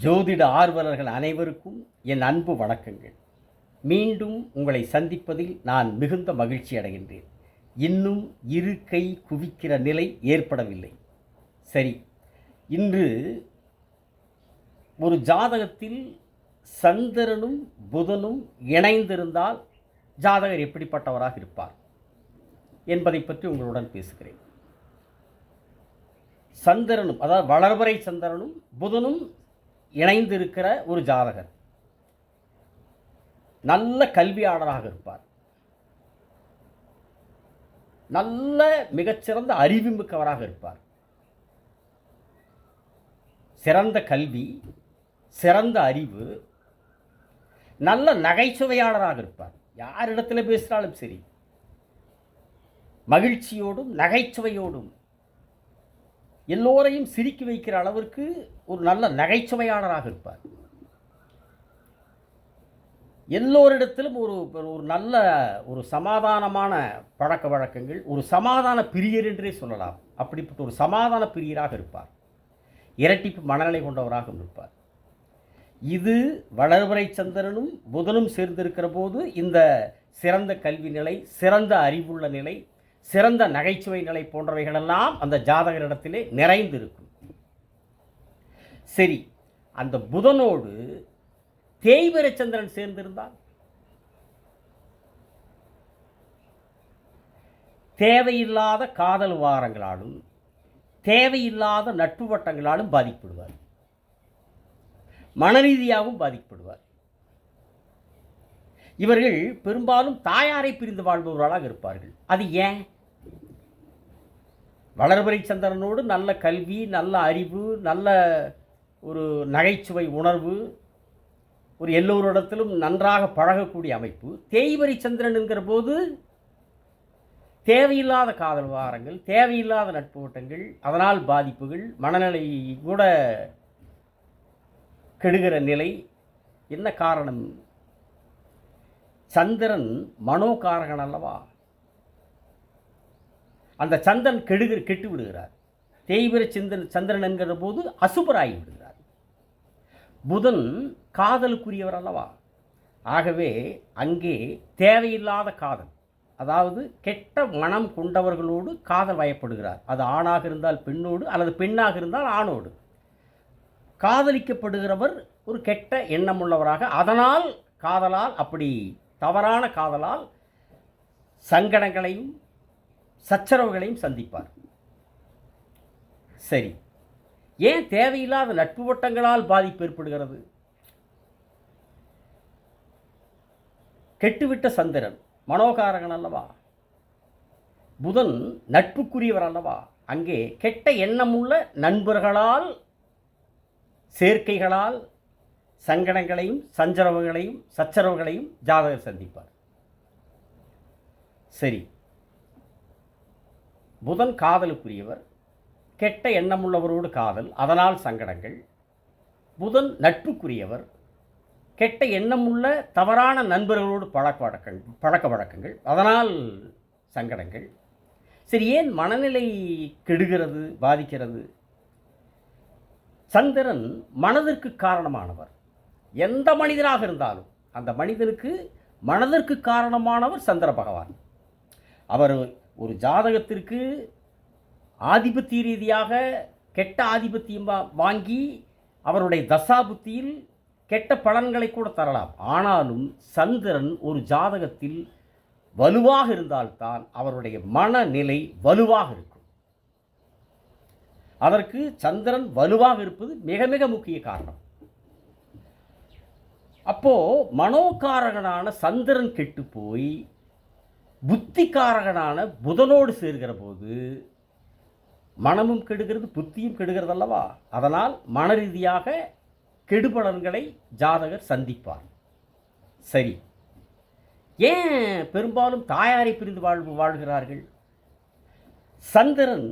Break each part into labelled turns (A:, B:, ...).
A: ஜோதிட ஆர்வலர்கள் அனைவருக்கும் என் அன்பு வணக்கங்கள். மீண்டும் உங்களை சந்திப்பதில் நான் மிகுந்த மகிழ்ச்சி அடைகின்றேன். இன்னும் இரு கை குவிக்கிற நிலை ஏற்படவில்லை. சரி இன்று ஒரு ஜாதகத்தில் சந்திரனும் புதனும் இணைந்திருந்தால் ஜாதகர் எப்படிப்பட்டவராக இருப்பார் என்பதை பற்றி உங்களுடன் பேசுகிறேன். சந்திரனும் அதாவது வளர்வரை சந்திரனும் புதனும் இணைந்திருக்கிற ஒரு ஜாதகர் நல்ல கல்வியாளராக இருப்பார். நல்ல மிகச்சிறந்த அறிவுமிக்கவராக இருப்பார். சிறந்த கல்வி சிறந்த அறிவு நல்ல நகைச்சுவையாளராக இருப்பார். யாரிடத்தில் பேசினாலும் சரி. மகிழ்ச்சியோடும் நகைச்சுவையோடும் எல்லோரையும் சிரிக்க வைக்கிற அளவிற்கு ஒரு நல்ல நகைச்சுவையாளராக இருப்பார். எல்லோரிடத்திலும் ஒரு ஒரு நல்ல ஒரு சமாதானமான பழக்க வழக்கங்கள் ஒரு சமாதான பிரியர் என்றே சொல்லலாம். அப்படிப்பட்ட ஒரு சமாதான பிரியராக இருப்பார். இரட்டிப்பு மனநிலை கொண்டவராகவும் இருப்பார். இது வளர்வரை சந்திரனும் புதனும் சேர்ந்திருக்கிற போது இந்த சிறந்த கல்வி நிலை சிறந்த அறிவுள்ள நிலை சிறந்த நகைச்சுவை நிலை போன்றவைகளெல்லாம் அந்த ஜாதகரிடத்திலே நிறைந்திருக்கும். சரி அந்த புதனோடு தேய்வரச்சந்திரன் சேர்ந்திருந்தால்? தேவையில்லாத காதல் வாரங்களாலும் தேவையில்லாத நட்பு வட்டங்களாலும் பாதிக்கப்படுவார். மனரீதியாகவும் பாதிக்கப்படுவார். இவர்கள் பெரும்பாலும் தாயாரை பிரிந்து வாழ்பவர்களாக இருப்பார்கள். அது ஏன்? வளர்பறை சந்திரனோடு நல்ல கல்வி நல்ல அறிவு நல்ல ஒரு நகைச்சுவை உணர்வு ஒரு எல்லோரிடத்திலும் நன்றாக பழகக்கூடிய அமைப்பு. தேய்வரி சந்திரன் என்கிற போது தேவையில்லாத காதல் வாரங்கள் தேவையில்லாத நட்பு ஓட்டங்கள் அதனால் பாதிப்புகள் மனநிலை கூட கெடுகிற நிலை. என்ன காரணம்? சந்திரன் மனோகாரகன் அல்லவா? அந்த சந்திரன் கெடுகிற கெட்டு விடுகிறார். தேய்பிர சந்திரன் சந்திரன் என்கிற போது அசுபராகி விடுகிறார். புதன் காதலுக்குரியவர் அல்லவா? ஆகவே அங்கே தேவையில்லாத காதல் அதாவது கெட்ட மனம் கொண்டவர்களோடு காதல் வயப்படுகிறார். அது ஆணாக இருந்தால் பெண்ணோடு அல்லது பெண்ணாக இருந்தால் ஆணோடு. காதலிக்கப்படுகிறவர் ஒரு கெட்ட எண்ணம் உள்ளவராக அதனால் காதலால் அப்படி தவறான காதலால் சங்கடங்களையும் சச்சரவுகளையும் சந்திப்பார். சரி. ஏன் தேவையில்லாத நட்பு வட்டங்களால் பாதிப்பு ஏற்படுகிறது? கெட்டுவிட்ட சந்திரன் மனோகாரகன் அல்லவா? புதன் நட்புக்குரியவர் அல்லவா? அங்கே கெட்ட எண்ணமுள்ள நண்பர்களால் சேர்க்கைகளால் சங்கடங்களையும் சஞ்சரவுகளையும் சச்சரவுகளையும் ஜாதகர் சந்திப்பார். சரி. புதன் காதலுக்குரியவர் கெட்ட எண்ணமுள்ளவரோடு காதல் அதனால் சங்கடங்கள். புதன் நட்புக்குரியவர் கெட்ட எண்ணமுள்ள தவறான நண்பர்களோடு பழக்க வழக்கங்கள் பழக்க வழக்கங்கள் அதனால் சங்கடங்கள். சரி ஏன் மனநிலை கெடுகிறது பாதிக்கிறது? சந்திரன் மனதிற்கு காரணமானவர். எந்த மனிதனாக இருந்தாலும் அந்த மனிதனுக்கு மனதிற்கு காரணமானவர் சந்திர பகவான். அவர் ஒரு ஜாதகத்திற்கு ஆதிபத்திய ரீதியாக கெட்ட ஆதிபத்தியம் வா- வாங்கி அவருடைய தசாபுத்தியில் கெட்ட பலன்களை கூட தரலாம். ஆனாலும் சந்திரன் ஒரு ஜாதகத்தில் வலுவாக இருந்தால்தான் அவருடைய மனநிலை வலுவாக இருக்கும். அதற்கு சந்திரன் வலுவாக இருப்பது மிக மிக முக்கிய காரணம். அப்போது மனோகாரகனான சந்திரன் கெட்டு போய் புத்திக்காரகனான புதனோடு சேர்கிற போது மனமும் கெடுகிறது புத்தியும் கெடுகிறது அல்லவா அதனால் மன ரீதியாக கெடுபலன்களை ஜாதகர் சந்திப்பார். சரி. ஏன் பெரும்பாலும் தாயாரை பிரிந்து வாழ் வாழ்கிறார்கள்? சந்திரன்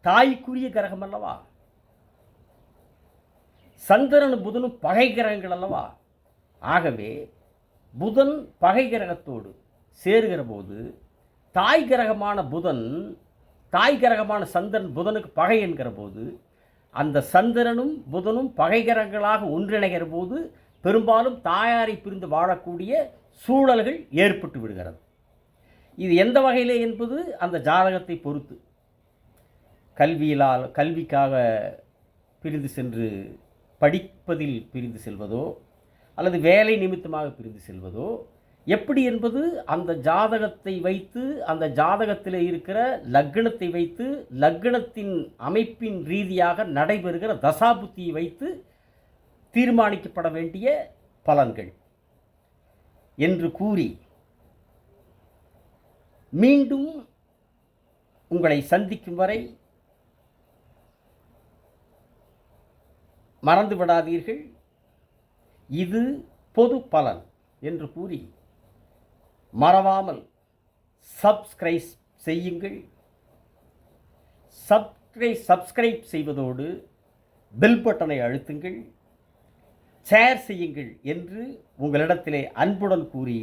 A: தாய்க்குரிய கிரகம் அல்லவா சந்திரனும் புதனும் பகை கிரகங்கள் அல்லவா? ஆகவே புதன் பகை கிரகத்தோடு சேருகிற போது தாய் கிரகமான புதன் தாய் கிரகமான சந்திரன் புதனுக்கு பகை என்கிற போது அந்த சந்திரனும் புதனும் பகைகரங்களாக ஒன்றிணைகிற போது பெரும்பாலும் தாயாரை பிரிந்து வாழக்கூடிய சூழல்கள் ஏற்பட்டு விடுகிறது. இது எந்த வகையிலே என்பது அந்த ஜாதகத்தை பொறுத்து. கல்வியிலால் கல்விக்காக பிரிந்து சென்று படிப்பதில் பிரிந்து செல்வதோ அல்லது வேலை நிமித்தமாக பிரிந்து செல்வதோ எப்படி என்பது அந்த ஜாதகத்தை வைத்து அந்த ஜாதகத்தில் இருக்கிற லக்னத்தை வைத்து லக்னத்தின் அமைப்பின் ரீதியாக நடைபெறுகிற தசாபுத்தியை வைத்து தீர்மானிக்கப்பட வேண்டிய பலன்கள் என்று கூறி மீண்டும் உங்களை சந்திக்கும் வரை மறந்து விடாதீர்கள். இது பொது பலன் என்று கூறி மறவாமல் சப்ஸ்கிரைப் செய்யுங்கள். சப்ஸ்கிரைப் சப்ஸ்கிரைப் செய்வதோடு பெல் பட்டனை அழுத்துங்கள். ஷேர் செய்யுங்கள் என்று உங்களிடத்திலே அன்புடன் கூறி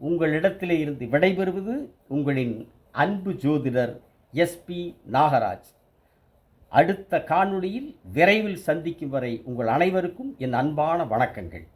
A: உங்களிடத்திலே இருந்து விடைபெறுவது உங்களின் அன்பு ஜோதிடர் எஸ்பி நாகராஜ். அடுத்த காணொளியில் விரைவில் சந்திக்கும் வரை உங்கள் அனைவருக்கும் என் அன்பான வணக்கங்கள்.